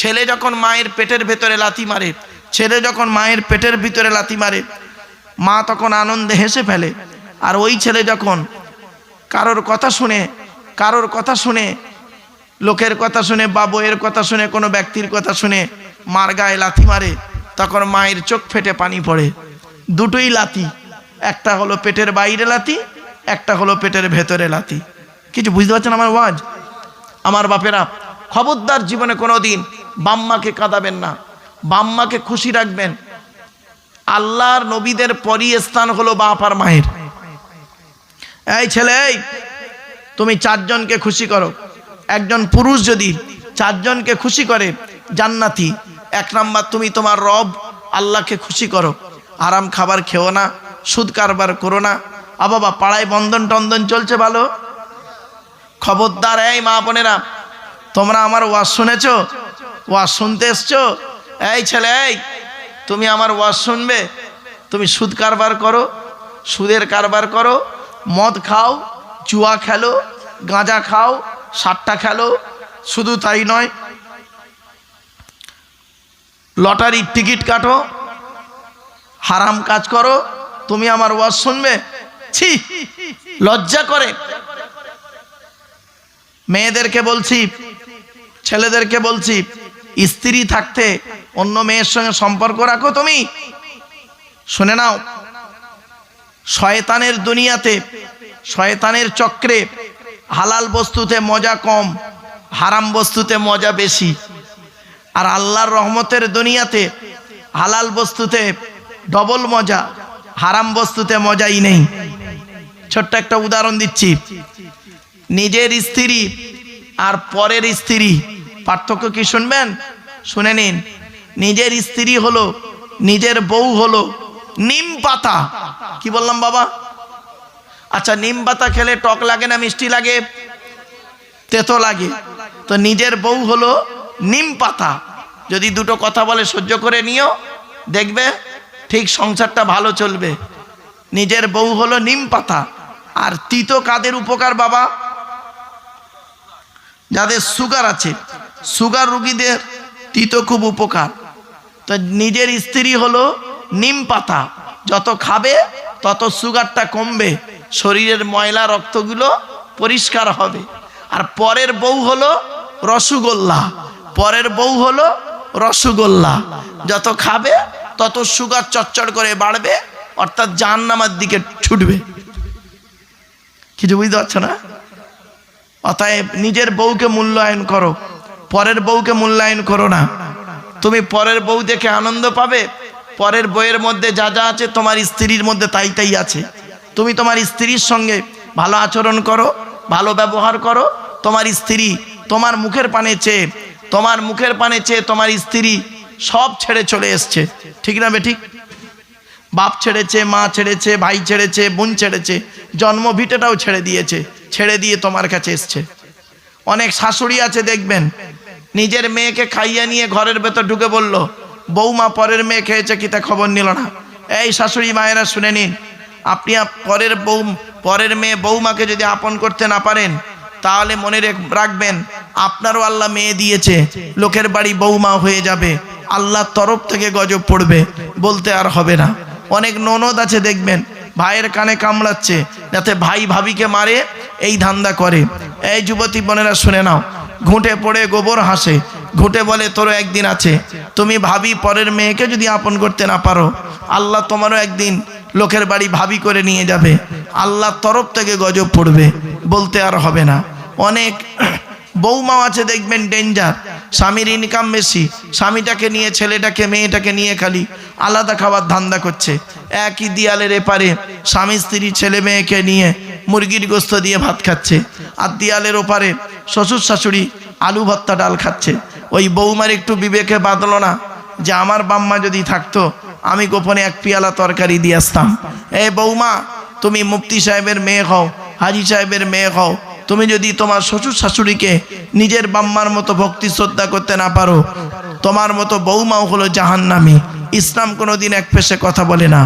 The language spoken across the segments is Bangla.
ছেলে যখন মায়ের পেটের ভেতরে লাথি মারে, ছেলে যখন মায়ের পেটের ভিতরে লাথি মারে, মা তখন আনন্দে হেসে ফেলে। আর ওই ছেলে যখন কারোর কথা শুনে, কারোর কথা শুনে, লোকের কথা শুনে বা বইয়ের কথা শুনে, কোনো ব্যক্তির কথা শুনে মার গায়ে লাথি মারে, তখন মায়ের চোখ ফেটে পানি পড়ে। দুটোই লাথি, একটা হলো পেটের বাইরে লাথি, একটা হলো পেটের ভেতরে লাথি। কিছু বুঝতে পারছেন আমার ওয়াজ? আমার বাপেরা, খবরদার জীবনে কোনো দিন বাম্মাকে কাঁদাবেন না, বাম্মাকে খুশি রাখবেন। আল্লাহর নবীদের পরই স্থান হলো বাপ আর মায়ের। এই ছেলে তুমি চারজনকে খুশি করো। একজন পুরুষ যদি চারজনকে খুশি করে, জান্নাতি। এক নাম্বার, তুমি তোমার রব আল্লাহকে খুশি করো। আরাম খাবার খেও না, সুদ কারবার করো না। আ বাবা, পাড়ায় বন্ধন টন্দন চলছে ভালো? খবরদার, এই মা বোনেরা, তোমরা আমার ওয়াজ শুনেছ? ওয়াজ শুনতে এসছো? এই ছেলে, এই, তুমি আমার ওয়াজ শুনবে? তুমি সুদ কারবার করো, সুদের কারবার করো, মদ খাও, জুয়া খেলো, গাঁজা খাও, সাতটা খেলো, শুধু তাই নয়, লটারির টিকিট কাটো, হারাম কাজ করো, তুমি আমার ওয়াজ শুনবে? ছি, লজ্জা করে। মেয়েদেরকে বলছি, ছেলেদেরকে বলছি স্ত্রী থাকতে অন্য মেয়ের সঙ্গে সম্পর্ক রাখো তুমি। শুনে নাও, শয়তানের দুনিয়াতে, শয়তানের চক্রে হালাল বস্তুতে মজা কম, হারাম বস্তুতে মজা বেশি। আর আল্লাহর রহমতের দুনিয়াতে হালাল বস্তুতে ডবল মজা, হারাম বস্তুতে মজাই নেই। ছোট্ট একটা উদাহরণ দিচ্ছি। নিজের স্ত্রী আর পরের স্ত্রী পার্থক্য কি শুনবেন? শুনে নিন। নিজের স্ত্রী হলো, নিজের বউ হলো নিম পাতা। কি বললাম বাবা? আচ্ছা নিম পাতা খেলে টক লাগে না মিষ্টি লাগে? তেতো লাগে। তো নিজের বউ হলো নিম পাতা। যদি দুটো কথা বলে সহ্য করে নিও, দেখবে ঠিক সংসারটা ভালো চলবে। নিজের বউ হলো নিম পাতা। আর তিতো কাদের উপকার বাবা? যাদের সুগার আছে। সুগার রুগীদের তিতো খুব উপকার। তো নিজের স্ত্রী হলো নিম পাতা। যত খাবে, তত সুগারটা কমবে। শরীরের ময়লা, রক্তগুলো পরিষ্কার হবে। আর পরের বউ হলো রসগোল্লা। পরের বউ হলো রসগোল্লা। যত খাবে, তত সুগার চচ্চড় করে বাড়বে, অর্থাৎ জাহান্নামার দিকে ছুটবে। কিছু বুঝতে পারছ না? অতএব নিজের বউকে মূল্যায়ন করো। পরের বউকে মূল্যায়ন করো না। তুমি পরের বউ দেখে আনন্দ পাবে। পরের বইয়ের মধ্যে যা যা আছে তোমার স্ত্রীর মধ্যে তাই তাই আছে। তুমি তোমার স্ত্রীর সঙ্গে ভালো আচরণ করো, ভালো ব্যবহার করো। তোমার স্ত্রী তোমার মুখের পানে চেয়ে, তোমার মুখের পানে চেয়ে তোমার স্ত্রী সব ছেড়ে চলে এসছে। ঠিক না বে ঠিক বাপ ছেড়েছে, মা ছেড়েছে, ভাই ছেড়েছে, বোন ছেড়েছে, জন্ম ভিটেটাও ছেড়ে দিয়েছে, ছেড়ে দিয়ে তোমার কাছে এসছে। অনেক শাশুড়ি আছে দেখবেন নিজের মেয়েকে খাইয়ে নিয়ে ঘরের ভেতর ঢুকে বলল বৌমা পরের মেয়ে খেয়েছে কি তা খবর নিল না? এই শাশুড়ি মায়েরা, শুনে নিন, আপনি পরের বউ, পরের মেয়ে বৌমাকে যদি আপন করতে না পারেন, তাহলে মনে রেখ- রাখবেন, আপনারও আল্লাহ মেয়ে দিয়েছে, লোকের বাড়ি বৌমা হয়ে যাবে, আল্লাহর তরফ থেকে গজব পড়বে, বলতে আর হবে না। অনেক ননদ আছে, দেখবেন, ভাইয়ের কানে কামড়াচ্ছে, যাতে ভাই ভাবিকে মারে, এই ধান্দা করে। এই যুবতী বোনেরা, শুনে নাও ঘুঁটে পড়ে গোবর হাসে, ঘুঁটে বলে, তোরও একদিন আছে। তুমি ভাবি পরের মেয়েকে যদি আপন করতে না পারো, আল্লাহ তোমারও একদিন লোকের বাড়ি ভাবি করে নিয়ে যাবে। আল্লাহর তরফ থেকে গজব পড়বে, বলতে আর হবে না। অনেক বৌমাও আছে, দেখবেন ডেঞ্জার। স্বামীর ইনকাম বেশি। স্বামীটাকে নিয়ে, ছেলেটাকে, মেয়েটাকে নিয়ে খালি আলাদা খাবার ধান্দা করছে। একই দিয়ালের এপারে স্বামী স্ত্রী ছেলে মেয়েকে নিয়ে মুরগির গোস্ত দিয়ে ভাত খাচ্ছে। আর দিয়ালের ওপারে শ্বশুর শাশুড়ি আলু ভর্তা ডাল খাচ্ছে। ওই বৌমার একটু বিবেকে বাঁধলো না যে আমার বাম্মা যদি থাকতো, আমি গোপনে এক পিয়ালা তরকারি দিয়ে আসতাম। এ বৌমা, তুমি মুফতি সাহেবের মেয়ে হও, হাজি সাহেবের মেয়ে হও। তুমি যদি তোমার শ্বশুর শাশুড়িকে নিজের বাম্মার মতো ভক্তি শ্রদ্ধা করতে না পারো, তোমার মতো বৌমাও হলো জাহান্নামি। ইসলাম কোনোদিন এক পেশে কথা বলে না।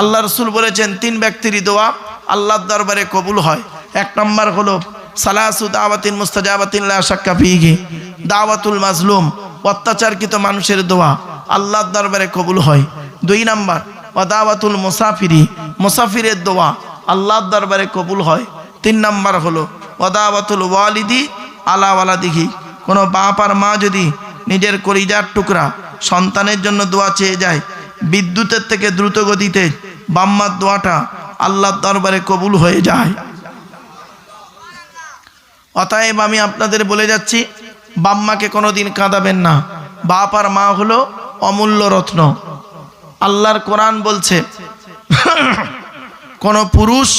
আল্লাহ রসুল বলেছেন, তিন ব্যক্তিরই দোয়া আল্লাহর দরবারে কবুল হয়। এক নম্বর হলো সালাসু দাওয়াতিন মুস্তাজাবাতিন লা শাক্কা ফিহি। দাওয়াতুল মাজলুম, অত্যাচারকৃত মানুষের দোয়া আল্লাহর দরবারে কবুল হয়। দুই নাম্বার ওদাওয়াতুল মুসাফিরি, মুসাফিরের দোয়া আল্লাহর দরবারে কবুল হয়। তিন নাম্বার হলো ওদাওয়াতুল ওয়ালিদি আলা ওয়ালাদিহি। কোনো বাপ আর মা যদি নিজের কলিজার টুকরা সন্তানের জন্য দোয়া চেয়ে যায়, বিদ্যুতের থেকে দ্রুত গতিতে বাম্মার দোয়াটা আল্লাহর দরবারে কবুল হয়ে যায়। অতএব আমি আপনাদের বলে যাচ্ছি, বাম্মাকে কোনোদিন কাঁদাবেন না। বাপ আর মা হলো অমূল্য রত্ন। আল্লাহর কোরআন বলছে, কোনো পুরুষ,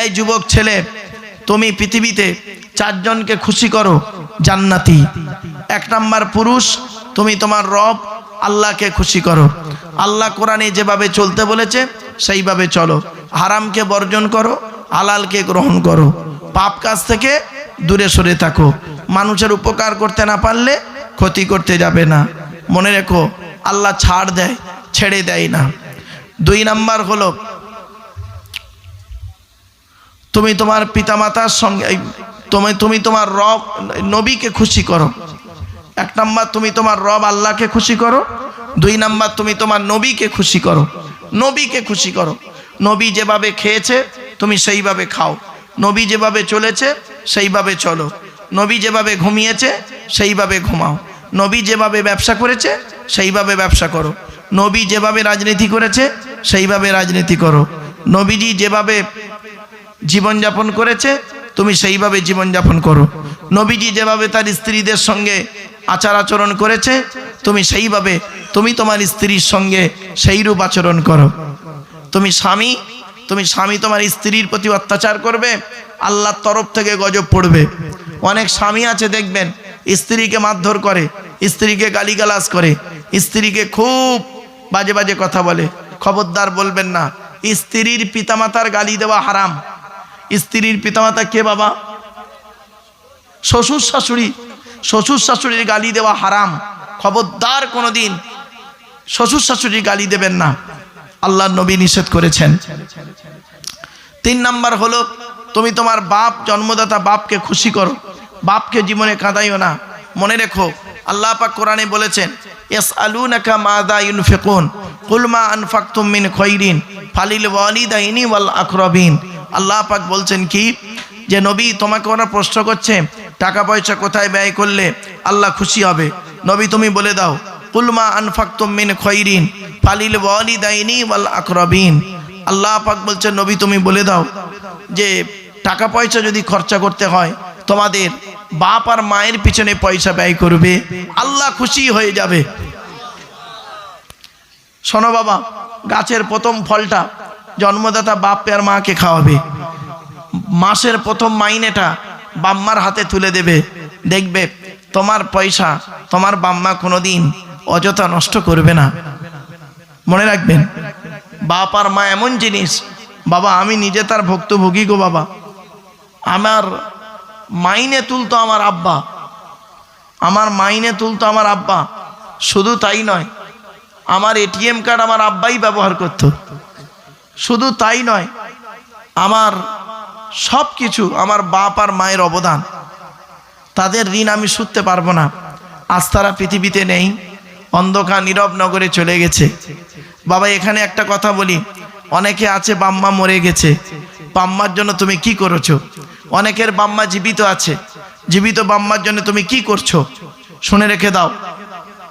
এই যুবক ছেলে, তুমি পৃথিবীতে চারজনকে খুশি করো, জান্নাতি। এক নাম্বার পুরুষ, তুমি তোমার রব আল্লাহকে খুশি করো। আল্লাহ কোরআনে যেভাবে চলতে বলেছে, সেইভাবে চলো। হারামকে বর্জন করো, হালালকে গ্রহণ করো। পাপ কাজ থেকে দূরে সরে থাকো। মানুষের উপকার করতে না পারলে ক্ষতি করতে যাবে না। মনে রেখো, আল্লাহ ছাড় দেয়, ছেড়ে দেয় না। দুই নাম্বার হলো, তুমি তোমার পিতামাতার সঙ্গে তুমি তুমি তোমার রব, নবীকে খুশি করো। এক নাম্বার, তুমি তোমার রব আল্লাহকে খুশি করো। দুই নাম্বার, তুমি তোমার নবীকে খুশি করো। নবীকে খুশি করো। নবী যেভাবে খেয়েছে, তুমি সেইভাবে খাও। নবী যেভাবে চলেছে সেইভাবে চলো। নবী যেভাবে ঘুমিয়েছে, সেইভাবে ঘুমাও। নবী যেভাবে ব্যবসা করেছে, সেইভাবে ব্যবসা করো। নবী যেভাবে রাজনীতি করেছে, সেইভাবে রাজনীতি করো। নবীজি যেভাবে জীবনযাপন করেছে, তুমি সেইভাবে জীবনযাপন করো। নবীজি যেভাবে তার স্ত্রীদের সঙ্গে আচার আচরণ করেছে, তুমি সেইভাবে, তুমি তোমার স্ত্রীর সঙ্গে সেইরূপ আচরণ করো। তুমি স্বামী তুমি স্বামী তোমার স্ত্রীর প্রতি অত্যাচার করবে, আল্লাহর তরফ থেকে গজব পড়বে। অনেক স্বামী আছে, দেখবেন, স্ত্রীকে মারধর করে, স্ত্রীকে গালিগালাজ করে, স্ত্রীকে খুব বাজে বাজে কথা বলে। খবরদার বলবেন না, স্ত্রীর পিতামাতার গালি দেওয়া হারাম। স্ত্রীর পিতামাতা কে বাবা? শ্বশুর শাশুড়ি। শ্বশুর শাশুড়ির গালি দেওয়া হারাম। খবরদার কোনোদিন শ্বশুর শাশুড়ির গালি দেবেন না। আল্লাহ নবী নিষেধ করেছেন। তিন নাম্বার হলো, তুমি তোমার বাপ, জন্মদাতা বাপকে খুশি করো। বাপকে জীবনে কাঁদাইও না। মনে রেখো, আল্লাহ পাক কোরআনে বলেছেন এস আলু নাকা মাদা ইউনফেকুন কুলমা আনফাকতুম মিন খৈরিন, ফালিল ওয়ালিদাইনি ওয়াল আকরবিন। আল্লাহ পাক বলছেন কি, যে নবী তোমাকে ওরা প্রশ্ন করছে, টাকা পয়সা কোথায় ব্যয় করলে আল্লাহ খুশি হবে? নবী তুমি বলে দাও কুলমা আনফাকতুম মিন খৈরিন ফালিল ওয়ালিদাইনি ওয়াল আকরবিন। আল্লাহ পাক বলছেন, নবী তুমি বলে দাও যে টাকা পয়সা যদি খরচা করতে হয়, তোমাদের বাপ আর মায়ের পিছনে পয়সা ব্যয় করবে, আল্লাহ খুশি হয়ে যাবে। শোনো বাবা, গাছের প্রথম ফলটা জন্মদাতা বাপ আর মাকে খাওয়াবে। মাসের প্রথম মাইনেটা বাম্মার হাতে তুলে দেবে। দেখবে তোমার পয়সা তোমার বাম্মা কোনোদিন অযথা নষ্ট করবে না। মনে রাখবেন, বাপ আর মা এমন জিনিস, বাবা, আমি নিজে তার ভুক্তভোগী গো বাবা। আমার মাইনে তুলতো আমার আব্বা। আমার মাইনে তুলতো আমার আব্বা। শুধু তাই নয়, আমার এটিএম কার্ড আমার আব্বাই ব্যবহার করত। শুধু তাই নয়, আমার সব কিছু আমার বাপ আর মায়ের অবদান। তাদের ঋণ আমি শুধতে পারব না। আজ তারা পৃথিবীতে নেই। অন্ধকার নীরব নগরে চলে গেছে। বাবা, এখানে একটা কথা বলি। অনেকে আছে, বাম্মা মরে গেছে। বাম্মার জন্য তুমি কি করেছ? অনেকের বাম্মা জীবিত আছে। জীবিত বাম্মার জন্য তুমি কি করছ? শুনে রেখে দাও।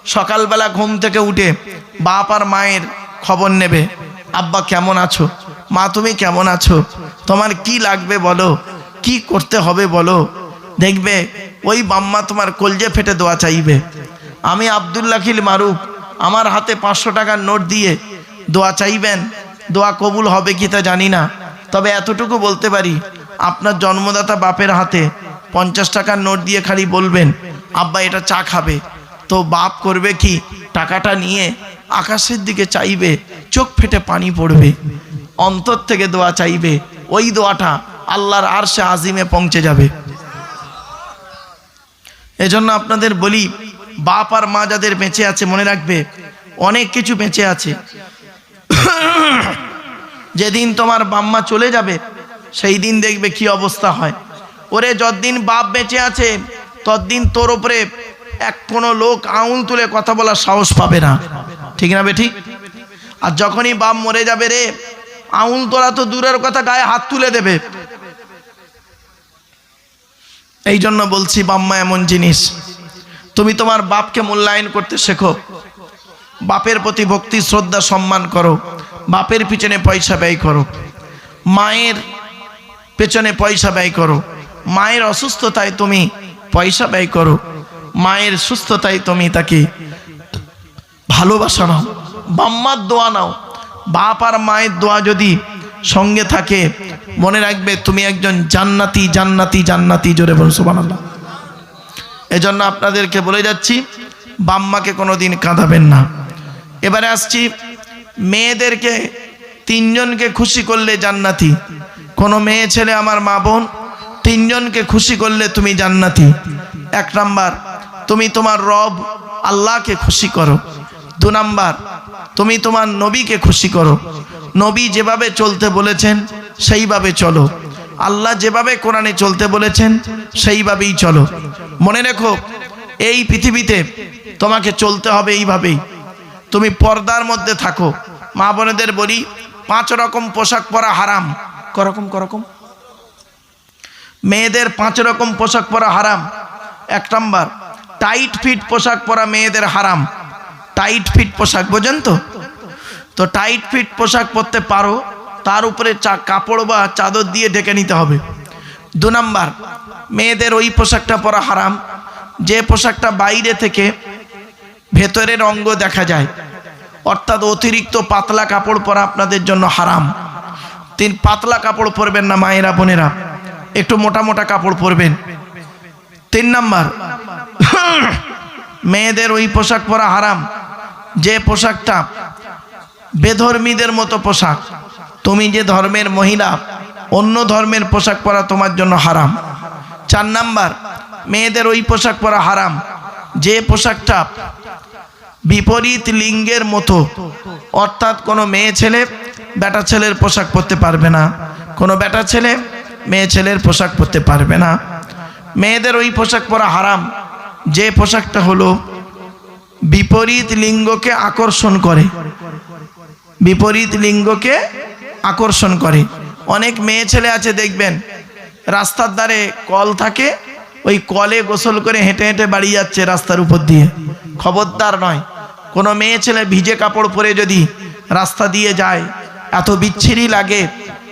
সকালবেলা ঘুম থেকে উঠে বাপ আর মায়ের খবর নেবে। আব্বা, কেমন আছো? মা, তুমি কেমন আছো? তোমার কি লাগবে বলো? কি করতে হবে বলো? দেখবে ওই বাম্মা তোমার কলজে ফেটে দোয়া চাইবে। আমি আবদুল্লাখিল মারুফ, আমার হাতে পাঁচশো টাকার নোট দিয়ে দোয়া চাইবেন, দোয়া কবুল হবে কি তা জানি না, তবে এতটুকু বলতে পারি, আপনার জন্মদাতা বাপের হাতে পঞ্চাশ টাকার নোট দিয়ে খালি বলবেন, আব্বা, এটা চা খাবে। তো বাপ করবে কি, টাকাটা নিয়ে আকাশের দিকে চাইবে, চোখ ফেটে পানি পড়বে, অন্তর থেকে দোয়া চাইবে, ওই দোয়াটা আল্লাহর আর সে আজিমে পৌঁছে যাবে। এজন্য আপনাদের বলি বাপ আর মা যাদের বেঁচে আছে, মনে রাখবে, অনেক কিছু বেঁচে আছে। যেদিন তোমার বাম্মা চলে যাবে, সেই দিন দেখবে কি অবস্থা হয়। ওরে, যতদিন বাপ বেঁচে আছে, ততদিন তোর ওপরে এক কোনো লোক আঙুল তুলে কথা বলার সাহস পাবে না। ঠিক না বেঠিক আর যখনই বাপ মরে যাবে রে, আঙুল তোলা তো দূরের কথা, গায়ে হাত তুলে দেবে। এই জন্য বলছি, বাম্মা এমন জিনিস তুমি তোমার বাপকে মূল্যায়ন করতে শেখো। বাপের প্রতি ভক্তি, শ্রদ্ধা, সম্মান করো। বাপের পিছনে পয়সা ব্যয় করো। মায়ের পেছনে পয়সা ব্যয় করো। মায়ের অসুস্থতায় তুমি পয়সা ব্যয় করো। মায়ের সুস্থতায় তুমি তাকে ভালোবাসা নাও। বাম্মার দোয়া নাও। বাপ আর মায়ের দোয়া যদি সঙ্গে থাকে, মনে রাখবে তুমি একজন জান্নাতি জান্নাতি জান্নাতি, জোরে বল সুবহানাল্লাহ। এজন্য আপনাদেরকে বলে যাচ্ছি, বাম্মাকে কোনোদিন কাঁদাবেন না। এবারে আসছি, মেয়েদেরকে, তিনজনকে খুশি করলে জান্নাতি। কোনো মেয়ে ছেলে আমার মা বোন, তিনজনকে খুশি করলে তুমি জান্নাতি। এক নাম্বার, তুমি তোমার রব আল্লাহকে খুশি করো। দু নাম্বার, তুমি তোমার নবীকে খুশি করো। নবী যেভাবে চলতে বলেছেন, সেইভাবে চলো। আল্লাহ যেভাবে কোরআনে চলতে বলেছেন, সেইভাবেই চলো। মনে রেখো, এই পৃথিবীতে তোমাকে চলতে হবে এইভাবেই। তুমি পর্দার মধ্যে থাকো। মা বোনেদের বলি, পাঁচ রকম পোশাক পরা হারাম। করকম করকম। মেয়েদের পাঁচ রকম পোশাক পরা হারাম। এক নম্বর, টাইট ফিট পোশাক পরা মেয়েদের হারাম। টাইট ফিট পোশাক, বোঝেন তো? তো টাইট ফিট পোশাক পরতে পারো তার উপরে চা কাপড় বা চাদর দিয়ে ঢেকে নিতে হবে। দু নাম্বার, মেয়েদের ওই পোশাকটা পরা হারাম। যে পোশাকটা বাইরে থেকে ভেতরের অঙ্গ দেখা যায়, অর্থাৎ অতিরিক্ত পাতলা কাপড় পরা আপনাদের জন্য হারাম। তিন, পাতলা কাপড় পরবেন না মায়েরা, বোনেরা। একটু মোটা মোটা কাপড় পরবেন। তিন নাম্বার, মেয়েদের ওই পোশাক পরা হারাম। যে পোশাকটা বেধর্মীদের মতো পোশাক তুমি যে ধর্মের মহিলা, অন্য ধর্মের পোশাক পরা তোমার জন্য হারাম। চার নাম্বার, মেয়েদের ওই পোশাক পরা হারাম। যে পোশাকটা বিপরীত লিঙ্গের মতো, অর্থাৎ কোনো মেয়ে ছেলে বেটা ছেলের পোশাক পরতে পারবে না। কোনো বেটা ছেলে মেয়ে ছেলের পোশাক পরতে পারবে না। মেয়েদের ওই পোশাক পরা হারাম। যে পোশাকটা হলো বিপরীত লিঙ্গকে আকর্ষণ করে। বিপরীত লিঙ্গকে আকর্ষণ করে। অনেক মেয়ে ছেলে আছে, দেখবেন, রাস্তার ধারে কল থাকে, ওই কলে গোসল করে হেঁটে হেঁটে বাড়ি যাচ্ছে রাস্তার উপর দিয়ে। খবরদার নয়। কোনো মেয়ে ছেলে ভিজে কাপড় পরে যদি রাস্তা দিয়ে যায়, এত বিচ্ছিরি লাগে,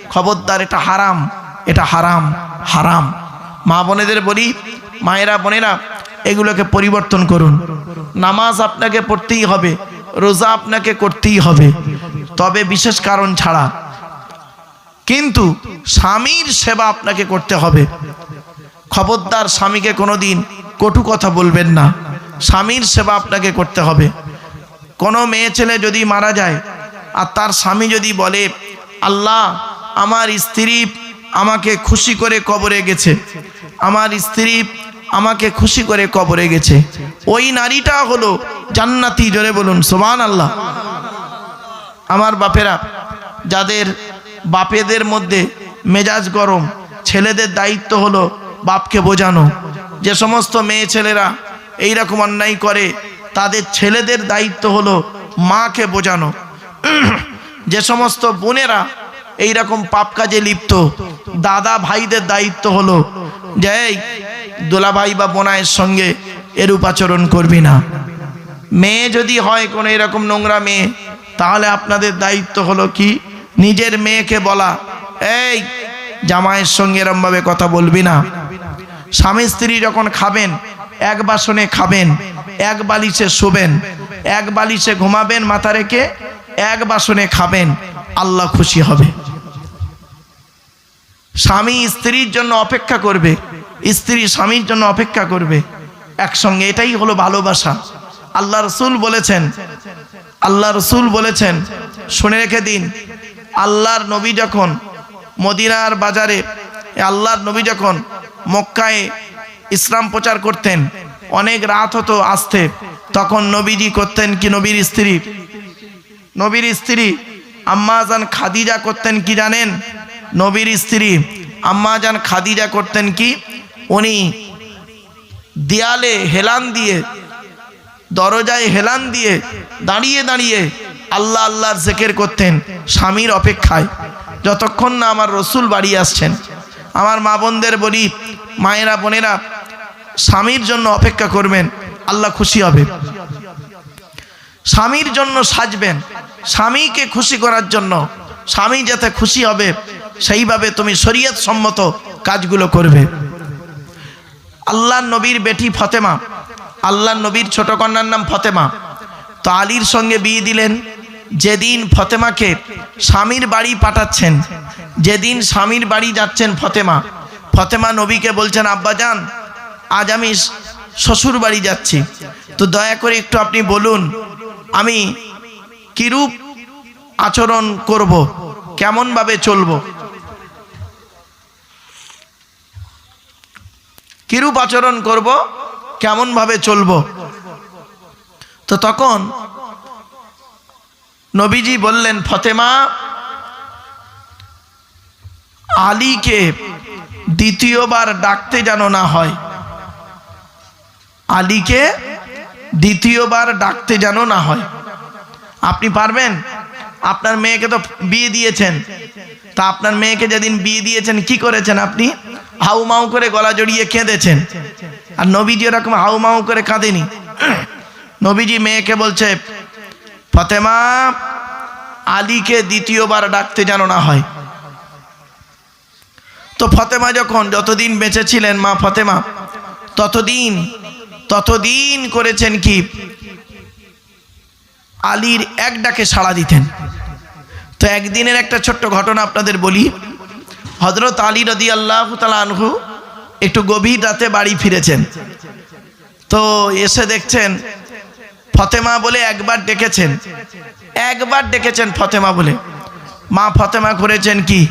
খবরদার, এটা হারাম এটা হারাম হারাম। মা বোনেদের বলি, মায়েরা, বোনেরা, এগুলোকে পরিবর্তন করুন। নামাজ আপনাকে পড়তেই হবে, রোজা আপনাকে করতেই হবে। তবে বিশেষ কারণ ছাড়া কিন্তু স্বামীর সেবা আপনাকে করতে হবে। খবরদার স্বামীকে কোনোদিন কটু কথা বলবেন না। স্বামীর সেবা আপনাকে করতে হবে। কোনো মেয়ে ছেলে যদি মারা যায় আর তার স্বামী যদি বলে, আল্লাহ, আমার স্ত্রী আমাকে খুশি করে কবরে গেছে। আমার স্ত্রী আমাকে খুশি করে কবরে গেছে। ওই নারীটা হলো জান্নাতি। জোরে বলুন সোমান আল্লাহ আমার বাপেরা, যাদের বাপেদের মধ্যে মেজাজ গরম, ছেলেদের দায়িত্ব হলো বাপকে বোঝানো। যে সমস্ত মেয়ে ছেলেরা এই রকম অন্যায় করে, তাদের ছেলেদের দায়িত্ব হলো মাকে বোঝানো। যে সমস্ত বোনেরা এই রকম পাপ কাজে লিপ্ত, দাদা ভাইদের দায়িত্ব হলো যে, এই দোলা ভাই বা বোনায়ের সঙ্গে এরূপ আচরণ করবি না। মেয়ে যদি হয় কোনো এরকম নোংরা মেয়ে, তাহলে আপনাদের দায়িত্ব হলো কি? নিজের মেয়েকে বলা, এই, জামাইয়ের সঙ্গে এরমভাবে কথা বলবি না। স্বামী স্ত্রী যখন খাবেন, এক বাসনে খাবেন, এক বালিশে শোবেন, এক বালিশে ঘুমাবেন মাথা রেখে, এক বাসনে খাবেন, আল্লাহ খুশি হবে। স্বামী স্ত্রীর জন্য অপেক্ষা করবে, স্ত্রী স্বামীর জন্য অপেক্ষা করবে। একসঙ্গে এটাই হলো ভালোবাসা। আল্লাহ রসুল বলেছেন, আল্লাহ রসুল বলেছেন, শুনে রেখে দিন আল্লাহর নবী যখন মদিনার বাজারে আল্লাহর নবী যখন মক্কায় ইসলাম প্রচার করতেন, অনেক রাত হতো আসতে, তখন নবীজি করতেন কি নবীর স্ত্রী? নবীর স্ত্রী আম্মাজান খাদিজা করতেন কি জানেন? নবীর স্ত্রী আম্মাজান খাদিজা করতেন কি? উনি দেয়ালে হেলান দিয়ে, দরজায় হেলান দিয়ে দাঁড়িয়ে দাঁড়িয়ে আল্লাহ আল্লাহর জেকের করতেন, স্বামীর অপেক্ষায়। যতক্ষণ না আমার রসুল বাড়ি আসছেন, আমার মা বোনদের বলি, মায়েরা, বোনেরা, স্বামীর জন্য অপেক্ষা করবেন, আল্লাহ খুশি হবে। স্বামীর জন্য সাজবেন, স্বামীকে খুশি করার জন্য, স্বামী যাতে খুশি হবে, সেইভাবে তুমি শরীয়ত সম্মত কাজগুলো করবে। আল্লাহ নবীর বেটি ফতেমা আল্লাহ নবীর ছোট কন্যার নাম ফতেমা, তো আলীর সঙ্গে বিয়ে দিলেন যেদিন ফতেমাকে স্বামীর বাড়ি পাঠাচ্ছেন, যেদিন স্বামীর বাড়ি যাচ্ছেন ফতেমা ফতেমা নবীকে বলছেন আব্বাজান আজ আমি শ্বশুর বাড়ি যাচ্ছি। তো দয়া করে একটু আপনি বলুন, আমি কিরূপ আচরণ করব? কেমনভাবে চলব? কিরূপ আচরণ করব? কেমনভাবে চলব? তো তখন নবীজি বললেন, ফতেমা, আলীকে দ্বিতীয়বার ডাকতে যেন না হয়। আলীকে দ্বিতীয়বার ডাকতে যেন না হয়। আপনি পারবেন? আপনার মেয়েকে তো বিয়ে দিয়েছেন। তা আপনার মেয়েকে যেদিন বিয়ে দিয়েছেন, কি করেছেন আপনি? হাউ মাউ করে গলা জড়িয়ে কেঁদেছেন। আর নবীজি এরকম হাউ মাউ করে কাঁদেনি। নবীজি মেয়েকে বলছে ফতেমা আলীকে দ্বিতীয়বার ডাকতে যেন না হয়। তো ফতেমা যখন যতদিন বেঁচে ছিলেন মা ফতেমা, ততদিন ততদিন করেছেন কি? আলীর এক ডাকে সাড়া দিতেন। তো একদিনের একটা ছোট্ট ঘটনা আপনাদের বলি। হজরত আলী রদি আল্লাহ আনহু একটু গভীর রাতে বাড়ি ফিরেছেন। তো এসে দেখছেন ফতেমা বলে একবার ডেকেছেন। একবার ডেকেছেন ফতেমা বলে। মা ফতেমা করেছেন কি?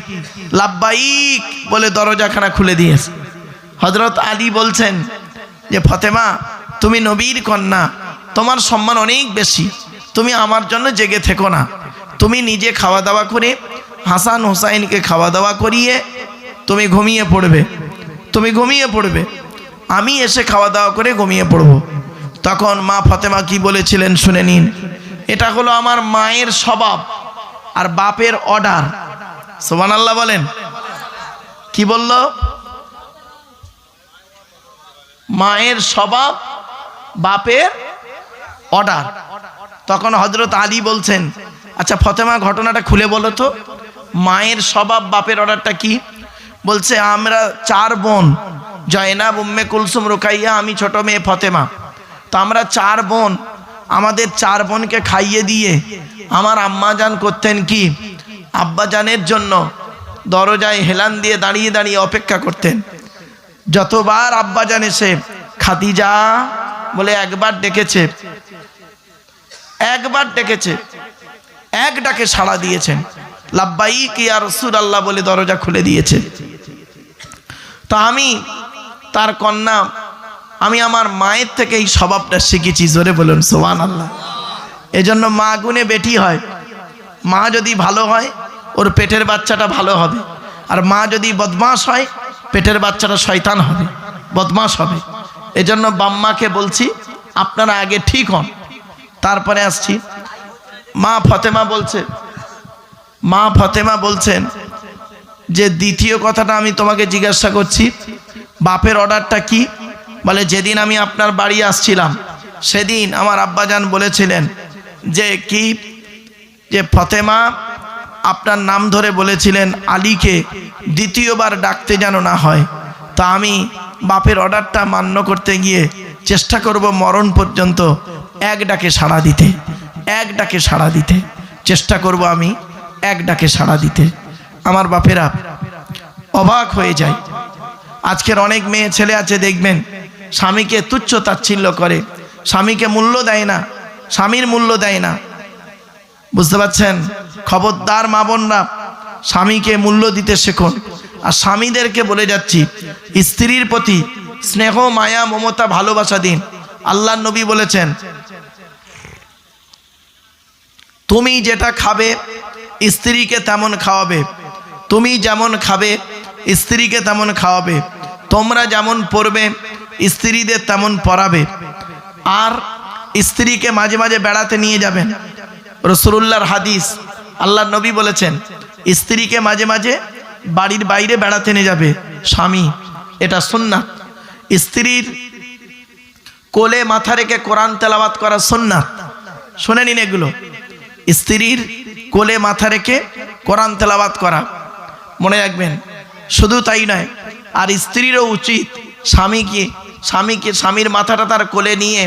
লাব্বাইক বলে দরজাখানা খুলে দিয়েছে হজরত আলী বলছেন যে, ফতেমা, তুমি নবীর কন্যা। তোমার সম্মান অনেক বেশি। তুমি আমার জন্য জেগে থেকো না। তুমি নিজে খাওয়া দাওয়া করে, হাসান হোসাইনকে খাওয়া দাওয়া করিয়ে তুমি ঘুমিয়ে পড়বে। তুমি ঘুমিয়ে পড়বে। আমি এসে খাওয়া দাওয়া করে ঘুমিয়ে পড়ব। তখন মা ফাতেমা কি বলেছিলেন শুনে নিন। এটা হলো আমার মায়ের স্বভাব আর বাপের অর্ডার। সোমান আল্লাহ বলেন। কি বলল? মায়ের স্বভাব, বাপের অর্ডার। তখন হজরত আলী বলছেন আচ্ছা ফতেমা, ঘটনাটা খুলে বলো তো। মায়ের স্বভাব, বাপের অর্ডারটা কি? বলছে, আমরা চার বোন, জয়নাব, উম্মে কুলসুম, রোকাইয়া, আমি ছোট মেয়ে ফতেমা। তো আমরা চার বোন। আমাদের চার বোনকে খাইয়ে দিয়ে আমার আম্মাজান করতেন কি? আব্বাজানের জন্য দরজায় হেলান দিয়ে দাঁড়িয়ে দাঁড়িয়ে অপেক্ষা করতেন। যতবার আব্বাজান এসে খাদিজা বলে একবার ডেকেছে একবার ডেকেছে, এক ডাকে সাড়া দিয়েছেন। লাব্বাই কি আর রসুল আল্লাহ বলে দরজা খুলে দিয়েছে। তা আমি তার কন্যা আমি আমার মায়ের থেকে এই স্বভাবটা শিখেছি, জোরে বলুন সোহান আল্লাহ এজন্য মা গুণে বেটি হয়। মা যদি ভালো হয়, ওর পেটের বাচ্চাটা ভালো হবে। আর মা যদি বদমাস হয়, পেটের বাচ্চাটা শয়তান হবে। বদমাস হবে। এজন্য বাম্মাকে বলছি, আপনারা আগে ঠিক হন। তারপরে আসছি। মা ফতেমা বলছে, মা ফতেমা বলছেন যে দ্বিতীয় কথাটা আমি তোমাকে জিজ্ঞাসা করছি, বাপের অর্ডারটা কি? বলে, যেদিন আমি আপনার বাড়ি আসছিলাম, সেদিন আমার আব্বাজান বলেছিলেন যে, কি? যে ফতেমা আপনার নাম ধরে বলেছিলেন আলীকে দ্বিতীয়বার ডাকতে যেন না হয়। তা আমি বাপের অর্ডারটা মান্য করতে গিয়ে চেষ্টা করব মরণ পর্যন্ত এক ডাকে সাড়া দিতে, এক ডাকে সাড়া দিতে। চেষ্টা করব আমি এক ডাকে সাড়া দিতে। আমার বাপেরা অবাক হয়ে যায়। আজকের অনেক মেয়ে ছেলে আছে, দেখবেন স্বামীকে তুচ্ছ তাচ্ছিল্য করে। স্বামীকে মূল্য দেয় না, স্বামীর মূল্য দেয় না। বুঝতে পারছেন? খবরদার মা বোনরা স্বামীকে মূল্য দিতে শেখুন। আর স্বামীদেরকে বলে যাচ্ছি, স্ত্রীর প্রতি স্নেহ, মায়া, মমতা, ভালোবাসা দিন। আল্লাহ নবী বলেছেন, তুমি যেটা খাবে, স্ত্রীকে তেমন খাওয়াবে। তুমি যেমন খাবে, স্ত্রীকে তেমন খাওয়াবে। তোমরা যেমন পড়বে স্ত্রীদের তেমন পড়াবে আর স্ত্রীকে মাঝে মাঝে বেড়াতে নিয়ে যাবেন। রসুল্লাহর হাদিস আল্লাহ নবী বলেছেন, স্ত্রীকে মাঝে মাঝে বাড়ির বাইরে বেড়াতে নিয়ে যাবে স্বামী। এটা সুন্নাত। স্ত্রীর কোলে মাথা রেখে কোরআন তেলাওয়াত করা সুন্নাত। শুনে নিন এগুলো। স্ত্রীর কোলে মাথা রেখে কোরআন তেলাওয়াত করা। মনে রাখবেন, শুধু তাই নয়, আর স্ত্রীরও উচিত স্বামীকে স্বামীকে, স্বামীর মাথাটা তার কোলে নিয়ে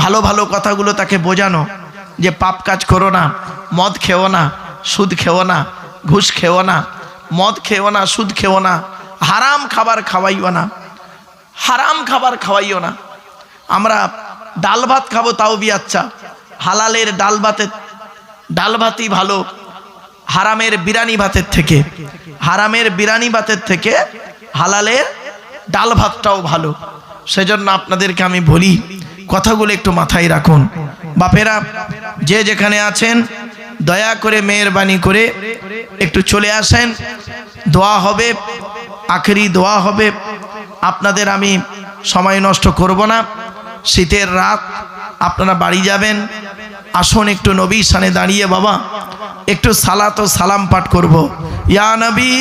ভালো ভালো কথাগুলো তাকে বোঝানো যে পাপ কাজ করো না, মদ খেও না, সুদ খেও না, ঘুষ খেও না, মদ খেও না, সুদ খেও না, হারাম খাবার খাওয়াইও না, হারাম খাবার খাওয়াইও না। আমরা ডাল ভাত খাব তাও বিয়াচ্ছা, হালালের ডাল ভাতের, ডাল ভাতই ভালো, হারামের বিরানি ভাতের থেকে, হারামের বিরানি ভাতের থেকে হালালের ডাল ভাতটাও ভালো। সেজন্য আপনাদেরকে আমি বলি, কথাগুলো একটু মাথায় রাখুন। বাপেরা, যে যেখানে আছেন, দয়া করে মেহরবানি করে একটু চলে আসেন। দোয়া হবে, আখেরি দোয়া হবে। আপনাদের আমি সময় নষ্ট করব না। শীতের রাত, আপনারা বাড়ি যাবেন। আসুন একটু নবী সানে দাঁড়িয়ে, বাবা, একটু সালাত ও সালাম পাঠ করব। ইয়া নবী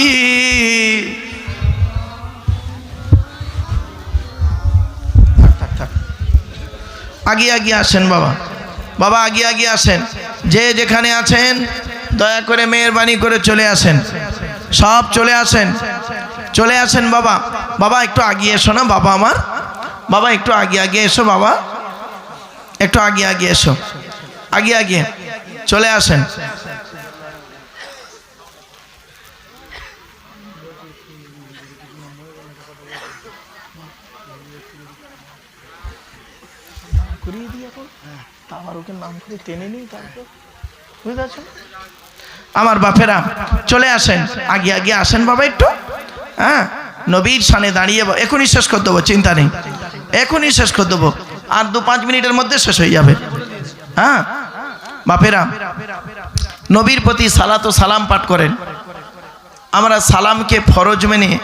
আগে আগে আসেন বাবা। বাবা আগে আগে আসেন। যে যেখানে আছেন, দয়া করে মেহরবানি করে চলে আসেন। সব চলে আসেন। চলে আসেন বাবা। বাবা, একটু আগে এসো না, বাবা আমার। বাবা, একটু আগে আগে এসো বাবা। একটু আগে আগে এসো। আগে আগে চলে আসেন করিয়ে দিই এখন ওকে নাম করে টেনে নিই তারপর। বুঝতে পারছেন আমার বাপেরা, চলে আসেন। আগে আগে আসেন বাবা একটু। হ্যাঁ? নবীর সানে দাঁড়িয়ে এখনই শেষ করে দেবো, চিন্তা নেই। এখনই শেষ করে দেবো। আর দু পাঁচ মিনিটের মধ্যে শেষ হয়ে যাবে। হ্যাঁ? বাপেরা, নবীর প্রতি সালাত ও সালাম পাঠ করেন। আমরা সালামকে ফরজ মেনে